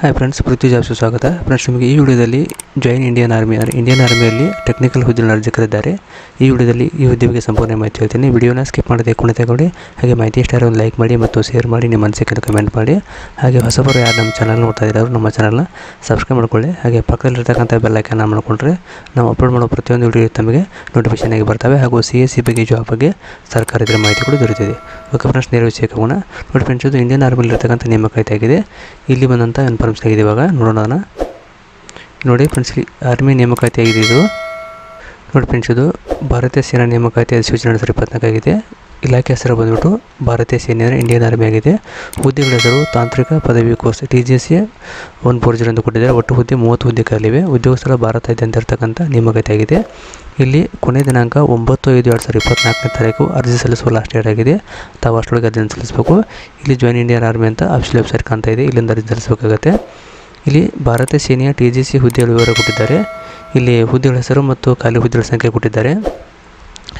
Hi friends Prithvi jobs ಸ್ವಾಗತ. Friends ನಿಮಗೆ ಈ ವಿಡಿಯೋದಲ್ಲಿ join Indian army or Indian ಆರ್ಮಿಯಲ್ಲಿ technical ಹುದ್ದೆಯನ್ನು ಅರ್ಜಿ ಕರೆದಿದ್ದಾರೆ ಈ ವಿಡಿಯೋದಲ್ಲಿ ಈ ಹುದ್ದೆ ಸಂಪೂರ್ಣ ಮಾಹಿತಿ ಹೇಳ್ತೀನಿ. ವಿಡಿಯೋನ ಸ್ಕಿಪ್ ಮಾಡದೆ ಕೊಡಿ ಹಾಗೆ ಮಾಹಿತಿ ಇಷ್ಟ ಒಂದು ಲೈಕ್ ಮಾಡಿ ಮತ್ತು ಶೇರ್ ಮಾಡಿ ನಿಮ್ಮ ಮನಸ್ಸಿಗೆ ಕಮೆಂಟ್ ಮಾಡಿ. ಹಾಗೆ ಹೊಸಬರು ಯಾರು ನಮ್ಮ ಚಾನಲ್ ನೋಡ್ತಾ ಇದ್ದಾರೆ ನಮ್ಮ ಚಾನಲ್ನ ಸಬ್ಸ್ಕ್ರೈಬ್ ಮಾಡ್ಕೊಳ್ಳಿ. ಹಾಗೆ ಪಕ್ಕದಲ್ಲಿರ್ತಕ್ಕಂಥ ಬೆಲ್ ಮಾಡಿಕೊಂಡ್ರೆ ನಾವು ಅಪ್ಲೋಡ್ ಮಾಡೋ ಪ್ರತಿಯೊಂದು ವಿಡಿಯೋ ತಮಗೆ ನೋಟಿಫಿಕೇಶನ್ ಆಗಿ ಬರ್ತವೆ. ಹಾಗೂ ಸಿ ಎಸ್ ಸಿ ಬಗ್ಗೆ ಜಾಬ್ ಬಗ್ಗೆ ಸರ್ಕಾರದ ಮಾಹಿತಿ ಕೂಡ ದೊರೆತಿದೆ ಓಕೆ ಫ್ರೆಂಡ್ಸ್ ನೇರ ವಿಷಯಕ್ಕೆ ಹೋಗೋಣ. ನೋಡಿ ಫ್ರೆಂಡ್ಸ್ ಇದು ಇಂಡಿಯನ್ ಆರ್ಮಿಲಿರ್ತಕ್ಕಂಥ ನೇಮಕಾತಿ ಆಗಿದೆ. ಇಲ್ಲಿ ಬಂದಂಥ ಇನ್ಫಾರ್ಮೇಷನ್ ಆಗಿದೆ ಇವಾಗ? ನೋಡೋಣ ನೋಡಿ ಫ್ರೆಂಡ್ಸ್ ಆರ್ಮಿ ನೇಮಕಾತಿ ಆಗಿದೆ ಇದು. ನೋಡಿ ಫ್ರೆಂಡ್ಸ್, ಇದು ಭಾರತೀಯ ಸೇನಾ ನೇಮಕಾತಿ ಸೂಚನೆ ಎರಡು ಸಾವಿರದ ಇಪ್ಪತ್ನಾಲ್ಕು ಆಗಿದೆ. ಇಲಾಖೆ ಹೆಸರು ಬಂದ್ಬಿಟ್ಟು ಭಾರತೀಯ ಸೇನೆಯ ಇಂಡಿಯನ್ ಆರ್ಮಿ ಆಗಿದೆ. ಹುದ್ದೆಗಳ ಹೆಸರು ತಾಂತ್ರಿಕ ಪದವಿ course T G C one four zero ಅಂತ ಕೊಟ್ಟಿದ್ದಾರೆ. ಒಟ್ಟು ಹುದ್ದೆ ಮೂವತ್ತು ಹುದ್ದೆ ಭಾರತ ಇದೆ ಅಂತ ಇರ್ತಕ್ಕಂಥ ನೇಮಕಾತಿ ಆಗಿದೆ. ಇಲ್ಲಿ ಕೊನೆ ದಿನಾಂಕ ಒಂಬತ್ತು ಐದು ಎರಡು ಸಾವಿರದ ಇಪ್ಪತ್ನಾಲ್ಕನೇ ತಾರೀಕು ಅರ್ಜಿ ಸಲ್ಲಿಸುವ ಲಾಸ್ಟ್ ಡೇಟ್ ಆಗಿದೆ. ತಾವು ಅಷ್ಟೊಳಗೆ ಅರ್ಜಿಯನ್ನು ಸಲ್ಲಿಸಬೇಕು. ಇಲ್ಲಿ ಜಾಯಿನ್ ಇಂಡಿಯನ್ ಆರ್ಮಿ ಅಂತ ಅಫಿಷಿಯಲ್ ವೆಬ್ಸೈಟ್ ಕಾಣ್ತಾ ಇದೆ. ಇಲ್ಲಿಂದ ಅರ್ಜಿ ಸಲ್ಲಿಸಬೇಕಾಗತ್ತೆ. ಇಲ್ಲಿ ಭಾರತೀಯ ಸೇನೆಯ ಟಿ ಜಿ ಸಿ ಹುದ್ದೆಗಳ ವಿವರ ಕೊಟ್ಟಿದ್ದಾರೆ. ಇಲ್ಲಿ ಹುದ್ದೆಗಳ ಹೆಸರು ಮತ್ತು ಖಾಲಿ ಹುದ್ದೆಗಳ ಸಂಖ್ಯೆ ಕೊಟ್ಟಿದ್ದಾರೆ.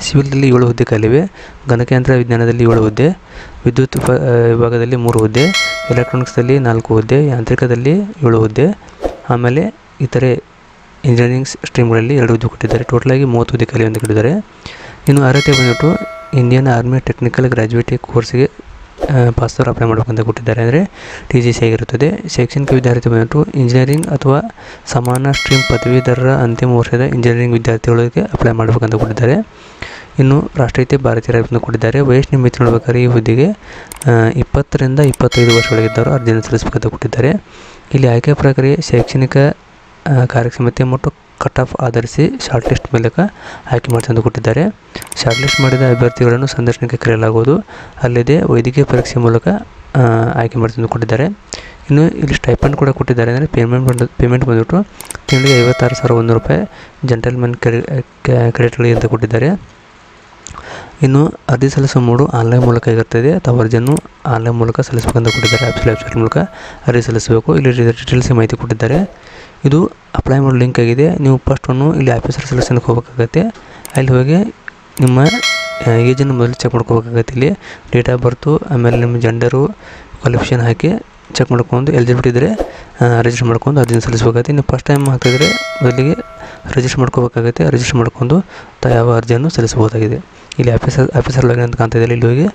ಸಿವಿಲ್ನಲ್ಲಿ ಏಳು ಹುದ್ದೆ ಖಾಲಿವೆ. ಗಣಕಯಂತ್ರ ವಿಜ್ಞಾನದಲ್ಲಿ ಏಳು ಹುದ್ದೆ, ವಿದ್ಯುತ್ ವಿಭಾಗದಲ್ಲಿ ಮೂರು ಹುದ್ದೆ ಎಲೆಕ್ಟ್ರಾನಿಕ್ಸ್ದಲ್ಲಿ ನಾಲ್ಕು ಹುದ್ದೆ, ಯಾಂತ್ರಿಕದಲ್ಲಿ ಏಳು ಹುದ್ದೆ, ಆಮೇಲೆ ಇತರೆ ಇಂಜಿನಿಯರಿಂಗ್ ಸ್ಟ್ರೀಮ್ಗಳಲ್ಲಿ ಎರಡು ಹುದ್ದೆ ಕೊಟ್ಟಿದ್ದಾರೆ. ಟೋಟಲಾಗಿ ಮೂವತ್ತು ಹುದ್ದೆ ಖಾಲಿ ಅಂತ ಕೊಟ್ಟಿದ್ದಾರೆ ಇನ್ನು ಅರ್ಹತೆ ಬಂದ್ಬಿಟ್ಟು ಇಂಡಿಯನ್ ಆರ್ಮಿ ಟೆಕ್ನಿಕಲ್ ಗ್ರ್ಯಾಜುಯೇಟ್ ಕೋರ್ಸ್ಗೆ ಪಾಸ್ದವ್ರು ಅಪ್ಲೈ ಮಾಡಬೇಕಂತ ಕೊಟ್ಟಿದ್ದಾರೆ. ಅಂದರೆ ಟಿ ಜಿ ಸಿ ಆಗಿರುತ್ತದೆ. ಶೈಕ್ಷಣಿಕ ವಿದ್ಯಾರ್ಥಿ ಬಂದ್ಬಿಟ್ಟು ಇಂಜಿನಿಯರಿಂಗ್ ಅಥವಾ ಸಮಾನ ಸ್ಟ್ರೀಮ್ ಪದವೀಧರರ ಅಂತಿಮ ವರ್ಷದ ಇಂಜಿನಿಯರಿಂಗ್ ವಿದ್ಯಾರ್ಥಿಗಳಿಗೆ ಅಪ್ಲೈ ಮಾಡಬೇಕಂತ ಕೊಟ್ಟಿದ್ದಾರೆ. ಇನ್ನು ರಾಷ್ಟ್ರೀಯತೆ ಭಾರತೀಯ ರಾಜ್ಯದಿಂದ ಕೊಟ್ಟಿದ್ದಾರೆ. ವಯಸ್ಸಿನ ಮಿತಿ ನೋಡ್ಬೇಕಾದ್ರೆ ಈ ಹುದ್ದೆಗೆ ಇಪ್ಪತ್ತರಿಂದ ಇಪ್ಪತ್ತೈದು ವರ್ಷ ಒಳಗಿದ್ದವರು ಅರ್ಜಿಯನ್ನು ಸಲ್ಲಿಸಬೇಕಂತ ಕೊಟ್ಟಿದ್ದಾರೆ. ಇಲ್ಲಿ ಆಯ್ಕೆ ಪ್ರಕ್ರಿಯೆ ಶೈಕ್ಷಣಿಕ ಕಾರ್ಯಕ್ಷಮತೆ ಮತ್ತು ಕಟ್ ಆಫ್ ಆಧರಿಸಿ ಶಾರ್ಟ್ ಲಿಸ್ಟ್ ಮೂಲಕ ಆಯ್ಕೆ ಮಾಡಿ ತಂದು ಕೊಟ್ಟಿದ್ದಾರೆ. ಶಾರ್ಟ್ ಲಿಸ್ಟ್ ಮಾಡಿದ ಅಭ್ಯರ್ಥಿಗಳನ್ನು ಸಂದರ್ಶನಕ್ಕೆ ಕರೆಯಲಾಗುವುದು. ಅಲ್ಲದೆ ವೈದ್ಯಕೀಯ ಪರೀಕ್ಷೆ ಮೂಲಕ ಆಯ್ಕೆ ಮಾಡಿ ತಂದು ಕೊಟ್ಟಿದ್ದಾರೆ. ಇನ್ನು ಇಲ್ಲಿ ಸ್ಟೈಪಂಡ್ ಕೂಡ ಕೊಟ್ಟಿದ್ದಾರೆ. ಅಂದರೆ ಪೇಮೆಂಟ್ ಬಂದು, ಪೇಮೆಂಟ್ ಬಂದುಬಿಟ್ಟು ತಿಂಗಳಿಗೆ ಐವತ್ತಾರು ಸಾವಿರ ಒಂದು ರೂಪಾಯಿ ಜಂಟಲ್ಮನ್ ಕ್ರೆಡಿ ಕ್ರೆಡಿಟ್ಗಳಿಗೆ ಅಂತ ಕೊಟ್ಟಿದ್ದಾರೆ. ಇನ್ನು ಅರ್ಜಿ ಸಲ್ಲಿಸುವ ಮೂಡು ಆನ್ಲೈನ್ ಮೂಲಕ ಇರುತ್ತದೆ. ಅಥವಾ ಅರ್ಜಿಯನ್ನು ಆನ್ಲೈನ್ ಮೂಲಕ ಸಲ್ಲಿಸಬೇಕಂತ ಕೊಟ್ಟಿದ್ದಾರೆ. ಆ್ಯಪ್ಸ್ ವೆಬ್ಸೈಟ್ ಮೂಲಕ ಅರ್ಜಿ ಸಲ್ಲಿಸಬೇಕು. ಇಲ್ಲಿ ಡೀಟೇಲ್ಸ್ ಮಾಹಿತಿ ಕೊಟ್ಟಿದ್ದಾರೆ. ಇದು ಅಪ್ಲೈ ಮಾಡೋ ಲಿಂಕ್ ಆಗಿದೆ. ನೀವು ಫಸ್ಟ್ ಇಲ್ಲಿ ಆಫೀಸರ್ ಸೆಲೆಕ್ಷನ್ಗೆ ಹೋಗಬೇಕಾಗತ್ತೆ. ಅಲ್ಲಿ ಹೋಗಿ ನಿಮ್ಮ ಏಜನ್ನು ಮೊದಲು ಚೆಕ್ ಮಾಡ್ಕೋಬೇಕಾಗತ್ತೆ. ಇಲ್ಲಿ ಡೇಟ್ ಆಫ್ ಬರ್ತು, ಆಮೇಲೆ ನಿಮ್ಮ ಜೆಂಡರು ಕ್ವಾಲಿಫಿಕೇಷನ್ ಹಾಕಿ ಚೆಕ್ ಮಾಡ್ಕೊಂಡು ಎಲಿಜಿಬಿಲಿಟಿ ಇದ್ದರೆ ರಿಜಿಸ್ಟರ್ ಮಾಡ್ಕೊಂಡು ಅರ್ಜಿನ ಸಲ್ಲಿಸಬೇಕಾಗತ್ತೆ. ನೀವು ಫಸ್ಟ್ ಟೈಮ್ ಹಾಕಿದರೆ ಮೊದಲಿಗೆ ರಿಜಿಸ್ಟರ್ ಮಾಡ್ಕೋಬೇಕಾಗತ್ತೆ. ರಿಜಿಸ್ಟರ್ ಮಾಡ್ಕೊಂಡು ತಾವು ಯಾವ ಅರ್ಜಿಯನ್ನು ಸಲ್ಲಿಸಬಹುದಾಗಿದೆ. ಇಲ್ಲಿ ಆಫೀಸರ್ ಆಫೀಸರ್ ಲಾಗಿನ್ ಅಂತ ಕಾಣ್ತಾ ಇದೆ. ಇಲ್ಲಿ ಹೋಗಿ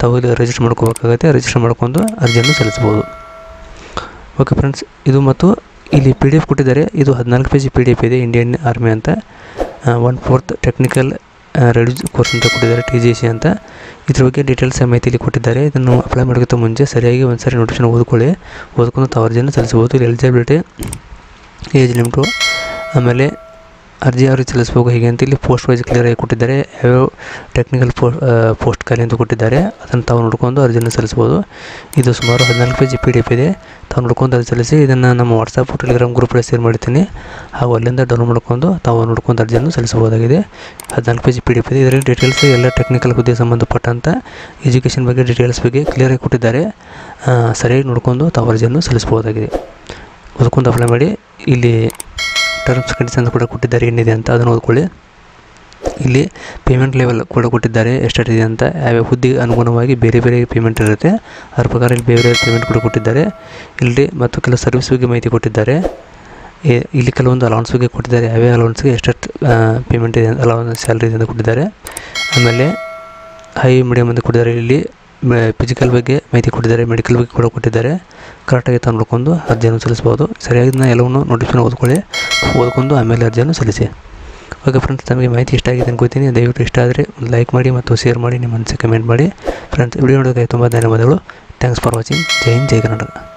ತಾವು ಇಲ್ಲಿ ರಿಜಿಸ್ಟರ್ ಮಾಡ್ಕೋಬೇಕಾಗುತ್ತೆ. ರಿಜಿಸ್ಟರ್ ಮಾಡ್ಕೊಂಡು ಅರ್ಜಿಯನ್ನು ಸಲ್ಲಿಸ್ಬೋದು ಓಕೆ ಫ್ರೆಂಡ್ಸ್ ಇದು ಮತ್ತು ಇಲ್ಲಿ ಪಿ ಡಿ ಎಫ್ ಕೊಟ್ಟಿದ್ದಾರೆ. ಇದು ಹದಿನಾಲ್ಕು ಪೇಜ್ ಪಿ ಡಿ ಎಫ್ ಇದೆ ಇಂಡಿಯನ್ ಆರ್ಮಿ ಅಂತ. One fourth technical reduce course ಅಂತ ಕೊಟ್ಟಿದ್ದಾರೆ ಟಿ ಜಿ ಸಿ ಅಂತ. ಇದ್ರ ಬಗ್ಗೆ ಡೀಟೇಲ್ಸ್ ಮಾಹಿತಿ ಇಲ್ಲಿ ಕೊಟ್ಟಿದ್ದಾರೆ. ಇದನ್ನು ಅಪ್ಲೈ ಮಾಡೋಕ್ಕಿಂತ ಮುಂಚೆ ಸರಿಯಾಗಿ ಒಂದು ಸಾರಿ ನೋಟಿಫಿಕೇಶನ್ ಓದ್ಕೊಳ್ಳಿ. ಓದ್ಕೊಂಡು ತಾವು ಅರ್ಜಿಯನ್ನು ಸಲ್ಲಿಸ್ಬೋದು ಇಲ್ಲಿ ಎಲಿಜಿಬಿಲಿಟಿ ಏಜ್ ಲಿಮಿಟು ಆಮೇಲೆ ಅರ್ಜಿ ಯಾವ ರೀತಿ ಸಲ್ಲಿಸ್ಬೇಕು ಹೀಗೆ ಅಂತ ಇಲ್ಲಿ ಪೋಸ್ಟ್ ವೈಸ್ ಕ್ಲಿಯರ್ ಆಗಿ ಕೊಟ್ಟಿದ್ದಾರೆ. ಯಾವ್ಯಾವ ಟೆಕ್ನಿಕಲ್ ಪೋ ಪೋಸ್ಟ್ ಖಾಲಿ ಅಂತ ಕೊಟ್ಟಿದ್ದಾರೆ. ಅದನ್ನು ತಾವು ನೋಡ್ಕೊಂಡು ಅರ್ಜಿಯನ್ನು ಸಲ್ಲಿಸ್ಬೋದು. ಇದು ಸುಮಾರು ಹದಿನಾಲ್ಕು ಪೇಜ್ ಪಿ ಡಿ ಎಫ್ ಇದೆ. ತಾವು ನೋಡ್ಕೊಂಡು ಅರ್ಜಿ ಸಲ್ಲಿಸಿ ಇದನ್ನು ನಮ್ಮ ವಾಟ್ಸಪ್ ಟೆಲಿಗ್ರಾಮ್ ಗ್ರೂಪಲ್ಲಿ ಶೇರ್ ಮಾಡ್ತೀನಿ ಹಾಗೂ ಅಲ್ಲಿಂದ ಡೌನ್ಲೋಡ್ ಮಾಡ್ಕೊಂಡು ತಾವು ನೋಡ್ಕೊಂಡು ಅರ್ಜಿಯನ್ನು ಸಲ್ಲಿಸಬಹುದಾಗಿದೆ. ಹದಿನಾಲ್ಕು ಪೇಜ್ ಪಿ ಡಿ ಎಫ್ ಇದೆ. ಇದರಲ್ಲಿ ಡೀಟೇಲ್ಸ್ ಎಲ್ಲ ಟೆಕ್ನಿಕಲ್ ಹುದ್ದೆ ಸಂಬಂಧಪಟ್ಟಂಥ ಎಜುಕೇಷನ್ ಬಗ್ಗೆ ಡೀಟೇಲ್ಸ್ ಬಗ್ಗೆ ಕ್ಲಿಯರಾಗಿ ಕೊಟ್ಟಿದ್ದಾರೆ. ಸರಿಯಾಗಿ ನೋಡ್ಕೊಂಡು ತಾವು ಅರ್ಜಿಯನ್ನು ಸಲ್ಲಿಸಬಹುದಾಗಿದೆ. ಓದ್ಕೊಂಡು ಅಪ್ಲೈ ಮಾಡಿ. ಇಲ್ಲಿ ಟರ್ಮ್ಸ್ ಕಂಡೀಷನ್ಸ್ ಕೂಡ ಕೊಟ್ಟಿದ್ದಾರೆ, ಏನಿದೆ ಅಂತ ಅದನ್ನು ಓದ್ಕೊಳ್ಳಿ. ಇಲ್ಲಿ ಪೇಮೆಂಟ್ ಲೆವೆಲ್ ಕೂಡ ಕೊಟ್ಟಿದ್ದಾರೆ ಎಷ್ಟಿದೆ ಅಂತ ಯಾವ್ಯಾವ ಹುದ್ದೆಗೆ ಅನುಗುಣವಾಗಿ ಬೇರೆ ಬೇರೆ ಪೇಮೆಂಟ್ ಇರುತ್ತೆ. ಅದ್ರ ಪ್ರಕಾರ ಇಲ್ಲಿ ಬೇರೆ ಬೇರೆ ಪೇಮೆಂಟ್ ಕೂಡ ಕೊಟ್ಟಿದ್ದಾರೆ. ಇಲ್ಲಿ ಮತ್ತು ಕೆಲವು ಸರ್ವಿಸ್ ಬಗ್ಗೆ ಮಾಹಿತಿ ಕೊಟ್ಟಿದ್ದಾರೆ. ಇಲ್ಲಿ ಕೆಲವೊಂದು ಅಲೌನ್ಸ್ ಬಗ್ಗೆ ಕೊಟ್ಟಿದ್ದಾರೆ. ಯಾವ್ಯಾವ ಅಲೌನ್ಸ್ಗೆ ಎಷ್ಟೆಷ್ಟು ಪೇಮೆಂಟ್ ಇದೆ ಅಲೌನ್ಸ್ ಸ್ಯಾಲ್ರಿ ಅಂತ ಕೊಟ್ಟಿದ್ದಾರೆ. ಆಮೇಲೆ ಹೈ ಮೀಡಿಯಮ್ ಅಂತ ಕೊಟ್ಟಿದ್ದಾರೆ. ಇಲ್ಲಿ ಫಿಸಿಕಲ್ ಬಗ್ಗೆ ಮಾಹಿತಿ ಕೊಟ್ಟಿದ್ದಾರೆ ಮೆಡಿಕಲ್ ಬಗ್ಗೆ ಕೂಡ ಕೊಟ್ಟಿದ್ದಾರೆ. ಕರೆಕ್ಟಾಗಿ ತಂದುಕೊಂಡು ನೋಡ್ಕೊಂಡು ಅರ್ಜಿಯನ್ನು ಸಲ್ಲಿಸ್ಬೋದು. ಸರಿಯಾಗಿ ನಾನು ಎಲ್ಲವನ್ನು ನೋಟಿಫಿಕೇಶನ್ ಓದ್ಕೊಳ್ಳಿ. ಓದ್ಕೊಂಡು ಆಮೇಲೆ ಅರ್ಜಿಯನ್ನು ಸಲ್ಲಿಸಿ. ಓಕೆ ಫ್ರೆಂಡ್ಸ್ ತಮಗೆ ಮಾಹಿತಿ ಇಷ್ಟ ಆಗಿದೆ ಅನ್ಕೋತೀನಿ ದಯವಿಟ್ಟು ಇಷ್ಟ ಆದರೆ ಲೈಕ್ ಮಾಡಿ ಮತ್ತು ಶೇರ್ ಮಾಡಿ, ನಿಮ್ಮ ಮನಸ್ಸಿಗೆ ಕಮೆಂಟ್ ಮಾಡಿ. ಫ್ರೆಂಡ್ಸ್ ವಿಡಿಯೋ ನೋಡೋದಕ್ಕೆ ತುಂಬ ಧನ್ಯವಾದಗಳು. ಥ್ಯಾಂಕ್ಸ್ ಫಾರ್ ವಾಚಿಂಗ್ ಜೈ ಹಿಂದ್, ಜೈ ಕರ್ನಾಟಕ.